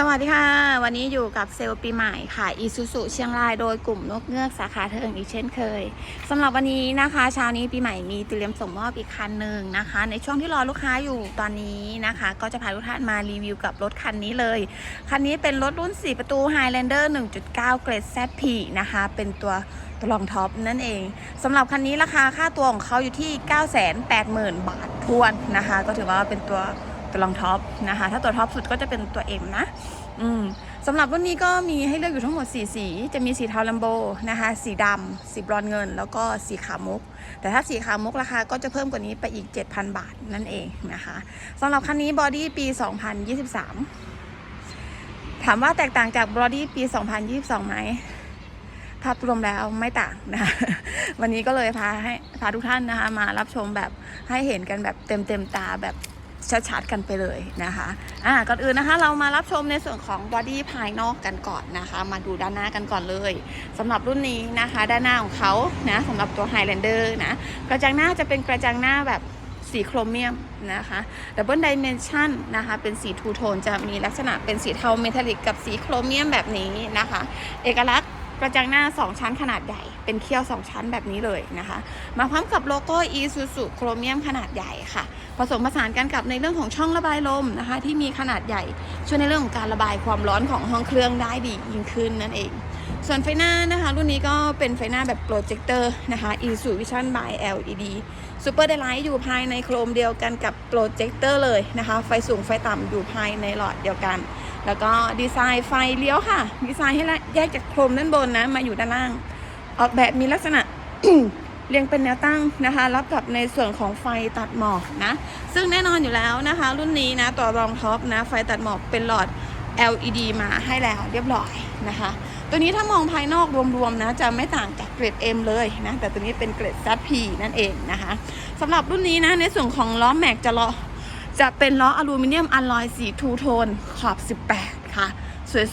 สวัสดีค่ะ วันนี้อยู่กับเซลล์ปีใหม่ค่ะอีซูซูเชียงรายโดยกลุ่มนกเงือกสาขาเทิงอีกเช่นเคยสำหรับวันนี้นะคะเช้านี้ปีใหม่มีเตรียมส่งมอบอีกคันหนึ่งนะคะ ในช่วงที่รอลูกค้าอยู่ตอนนี้นะคะ ก็จะพาทุกท่านมารีวิวกับรถคันนี้เลย คันนี้เป็นรถรุ่น 4 ประตู Highlander 1.9 เกรด ZP นะคะ เป็นตัวตัวรองท็อปนั่นเองสำหรับคันนี้ราคาค่าตัวของเขาอยู่ที่ 980,000 บาททวนนะคะ ก็ถือว่าเป็นตัว ตัวรองท็อปนะคะ ถ้าตัวท็อปสุดก็จะเป็นตัว M นะ อืมสำหรับรุ่นนี้ก็มีให้เลือกอยู่ทั้งหมด 4 สี จะมีสีเทาลัมโบนะคะ สีดำสีบรอนเงิน แล้วก็สีขาวมุก แต่ถ้าสีขาวมุกราคาก็จะเพิ่มกว่านี้ไปอีก 7,000 บาทนั่นเองนะคะสำหรับคันนี้บอดี้ปี 2023 ถามว่าแตกต่างจากบอดี้ปี 2022 ไหมภาพรวมแล้วไม่ต่างนะคะวันนี้ก็เลยพาให้พาทุกท่านนะคะมารับชมแบบให้เห็นกันแบบเต็มเต็มๆตาแบบ ชัดๆกันไปเลยนะคะอ่าก่อนอื่นนะคะ เรามารับชมในส่วนของบอดี้ภายนอกกันก่อนนะคะ มาดูด้านหน้ากันก่อนเลยสำหรับรุ่นนี้นะคะ ด้านหน้าของเขานะสำหรับตัว Highlander นะกระจังหน้าจะเป็นกระจังหน้าแบบสีโครเมียมนะคะดับเบิลดิเมนชันนะคะ เป็นสีทูโทนจะมีลักษณะเป็นสีเทาเมทัลลิกกับสีโครเมียมแบบนี้นะคะ เอกลักษณ์กระจังหน้า 2 ชั้นขนาดใหญ่ เป็นเขี้ยว 2 ชั้นแบบนี้เลยนะคะ มาพร้อมกับโลโก้ Isuzu โครเมียมขนาดใหญ่ค่ะ ผสมผสานกันกับในเรื่องของช่องระบายลมนะคะ ที่มีขนาดใหญ่ ช่วยในเรื่องของการระบายความร้อนของห้องเครื่องได้ดียิ่งขึ้นนั่นเอง ส่วนไฟหน้านะคะ รุ่นนี้ก็เป็นไฟหน้าแบบโปรเจคเตอร์นะคะ Isuzu Vision by LED Super Daylight อยู่ภายในโครมเดียวกันกับโปรเจคเตอร์เลยนะคะ ไฟสูงไฟต่ำอยู่ภายในหลอดเดียวกันแล้วก็ดีไซน์ไฟเลี้ยวค่ะ ดีไซน์ให้แยกจากโครมด้านบนนะ มาอยู่ด้านล่าง ออกแบบมีลักษณะเรียงเป็นแนวตั้งนะคะ รับกับในส่วนของไฟตัดหมอกนะ ซึ่งแน่นอนอยู่แล้วนะคะ รุ่นนี้นะตัวรองท็อปนะ ไฟตัดหมอกเป็นหลอด LED มาให้แล้วเรียบร้อยนะคะ ตัวนี้ถ้ามองภายนอกรวมๆนะ จะไม่ต่างจากเกรด M เลยนะ แต่ตัวนี้เป็นเกรด ZP นั่นเองนะคะสำหรับรุ่นนี้นะ ในส่วนของล้อแม็กจะล้อจะเป็นล้ออลูมิเนียมอลลอยสีทูโทนขอบ 18 ค่ะ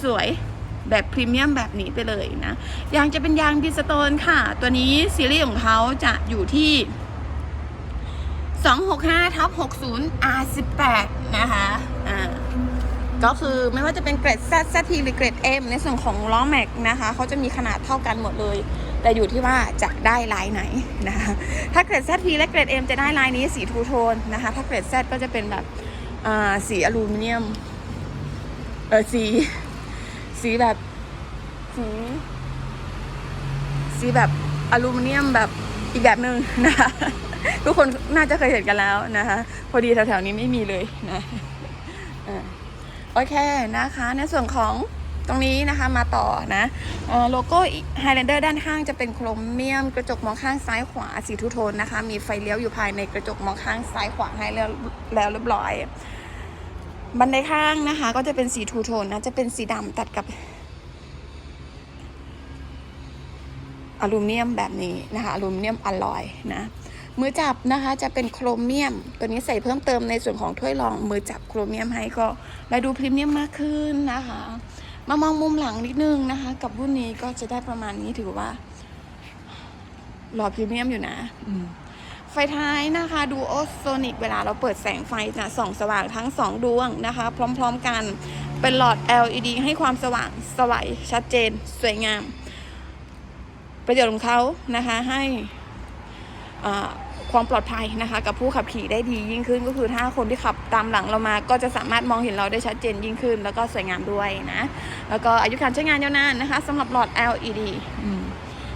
สวยๆ แบบพรีเมียมแบบนี้ไปเลยนะยางจะเป็นยางดิสโตนค่ะ ตัวนี้ซีรีส์ของเขาจะอยู่ที่ 265ทับ60 R18 นะคะอ่าก็คือไม่ว่าจะเป็นเกรด Z ZT หรือเกรด M ในส่วนของล้อแม็กนะคะเขาจะมีขนาดเท่ากันหมดเลย แต่อยู่ที่ว่าจะได้ลายไหนนะคะถ้าเกรด ZT และเกรด M จะได้ลายนี้สีทูโทนนะคะ ถ้าเกรด Z ก็จะเป็นแบบสีอลูมิเนียมเออสี สีแบบสีสีแบบอลูมิเนียมแบบอีกแบบหนึ่งนะคะทุกคนน่าจะเคยเห็นกันแล้วนะคะ พอดีแถวๆนี้ไม่มีเลยนะโอเคนะคะ ในส่วนของตรงนี้นะคะมาต่อนะโลโก้ Highlander ด้านข้างจะเป็นโครเมียม กระจกมองข้างซ้ายขวาสีทูโทนนะคะ มีไฟเลี้ยวอยู่ภายในกระจกมองข้างซ้ายขวาให้แล้วเรียบร้อย บันไดข้างนะคะ ก็จะเป็นสีทูโทนนะ จะเป็นสีดำตัดกับอลูมิเนียมแบบนี้นะคะ อลูมิเนียมอลลอยนะ มือจับนะคะจะเป็นโครเมียม ตัวนี้ใส่เพิ่มเติมในส่วนของถ้วยรองมือจับโครเมียมให้ก็และดูพรีเมียมมากขึ้นนะคะ มามองมุมหลังนิดนึงนะคะ กับรุ่นนี้ก็จะได้ประมาณนี้ถือว่าหล่อพรีเมียมอยู่นะอื ไฟท้ายนะคะดูโอโซนิกเวลาเราเปิดแสงไฟจะส่องสว่างทั้งสองดวงนะคะ พร้อมๆกันเป็นหลอด LED ให้ความสว่างสวัยชัดเจน สวยงาม ประโยชน์ของเขานะคะให้ความปลอดภัยนะคะ กับผู้ขับขี่ได้ดียิ่งขึ้นก็คือถ้าคนที่ขับตามหลังเรามา ก็จะสามารถมองเห็นเราได้ชัดเจนยิ่งขึ้น แล้วก็สวยงามด้วยนะ แล้วก็อายุการใช้งานยาวนานนะคะสำหรับหลอด LED อืม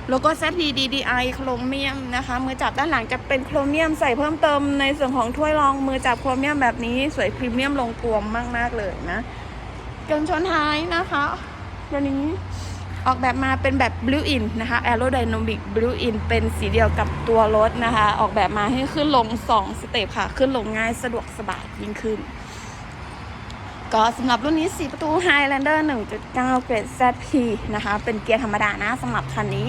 โลโก้ ZD DDI โครเมียมนะคะ มือจับด้านหลังจะเป็นโครเมียมใส่เพิ่มเติมในส่วนของถ้วยรองมือจับโครเมียมแบบนี้สวยพรีเมียมลงตัวมากๆเลยนะกันชนท้ายนะคะตัวนี้ออกแบบมาเป็นแบบ Blue In นะคะ Aerodynamic Blue In เป็นสีเดียวกับตัวรถนะคะ ออกแบบมาให้ขึ้นลง 2 สเต็ปค่ะ ขึ้นลงง่ายสะดวกสบายยิ่งขึ้น ก็สำหรับรุ่นนี้ 4 ประตู Highlander 1.9 เกรด ZP นะคะ เป็นเกียร์ธรรมดานะสำหรับคันนี้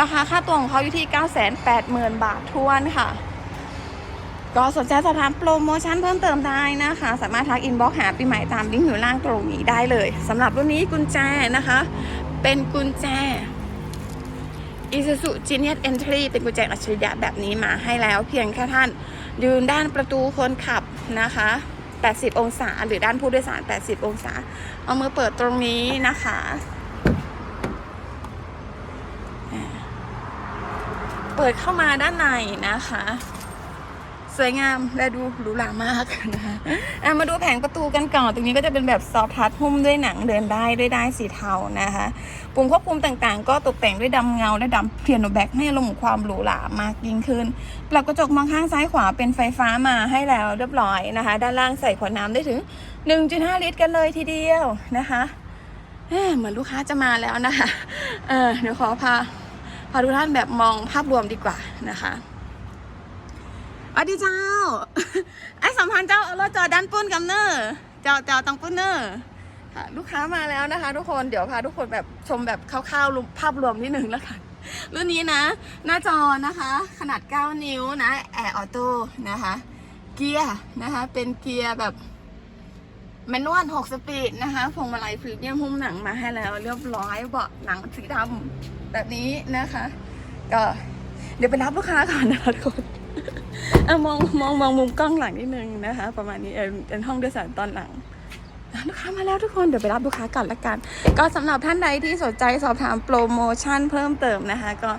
ราคาค่าตัวของเขาอยู่ที่ 980,000 บาททวนค่ะ ก็สนใจสอบถามโปรโมชั่นเพิ่มเติมได้นะคะ สามารถทักอินบ็อกหาปีใหม่ตามลิงก์อยู่ล่างตรงนี้ได้เลยสำหรับรุ่นนี้กุญแจนะคะ เป็นกุญแจ Isuzu Genius Entry เป็นกุญแจอัจฉริยะแบบนี้มาให้แล้ว เพียงแค่ท่านยืนด้านประตูคนขับนะคะ 80 องศา หรือด้านผู้โดยสาร 80 องศา เอามือเปิดตรงนี้นะคะ เปิดเข้ามาด้านในนะคะ สวยงามและดูหรูหรามากนะคะอะมาดูแผงประตูกันก่อน ตรงนี้ก็จะเป็นแบบซอฟทัชหุ้มด้วยหนังเดินได้ด้วยได้สีเทานะคะปุ่มควบคุมต่างๆ ก็ตกแต่งด้วยดำเงาและดำเพียโนแบ็กให้อารมณ์ของความหรูหรามากยิ่งขึ้น ปรับกระจกมองข้างซ้ายขวาเป็นไฟฟ้ามาให้แล้วเรียบร้อยนะคะ ด้านล่างใส่ขวดน้ำได้ถึง 1.5 ลิตรกันเลยทีเดียวนะคะเหมือนลูกค้าจะมาแล้วนะคะเออเดี๋ยวขอพาพาทุกท่านแบบมองภาพรวมดีกว่านะคะ วัสดีเจ้า ไอ้สัมพันธ์เจ้าเอาเราจอด้านปุ้นกับเนอร์เจ้าเจ้าตังปุ้นเนอร์ค่ะลูกค้ามาแล้วนะคะ ทุกคนเดี๋ยวพาทุกคนแบบชมแบบคร่าวๆภาพรวมนิดนึงแล้วกันรุ่นนี้นะ หน้าจอนะคะ ขนาด 9 นิ้วนะแอร์ออโต้นะคะ เกียร์นะคะ เป็นเกียร์แบบแมนนวล6สปีดนะคะพวงมาลัยพรีเมียมหุ้มหนังมาให้แล้วเรียบร้อยเบาะหนังสีดำแบบนี้นะคะ ก็เดี๋ยวไปรับลูกค้าก่อนนะคะทุกคน อะมองมองมองมุมกล้องหลังนิดนึงนะคะ ประมาณนี้เออเป็นห้องโดยสารตอนหลังลูกค้ามาแล้วทุกคนเดี๋ยวไปรับลูกค้าก่อนละกัน ก็สำหรับท่านใดที่สนใจสอบถามโปรโมชั่นเพิ่มเติมนะคะ ก็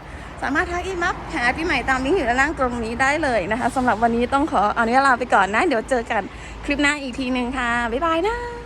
สามารถทักอีมัฟหาพี่ใหม่ตามลิงก์อยู่ด้านล่างตรงนี้ได้เลยนะคะสำหรับวันนี้ต้องขออนุญาตลาไปก่อนนะ เดี๋ยวเจอกันคลิปหน้าอีกทีหนึ่งค่ะ บ๊ายบายนะ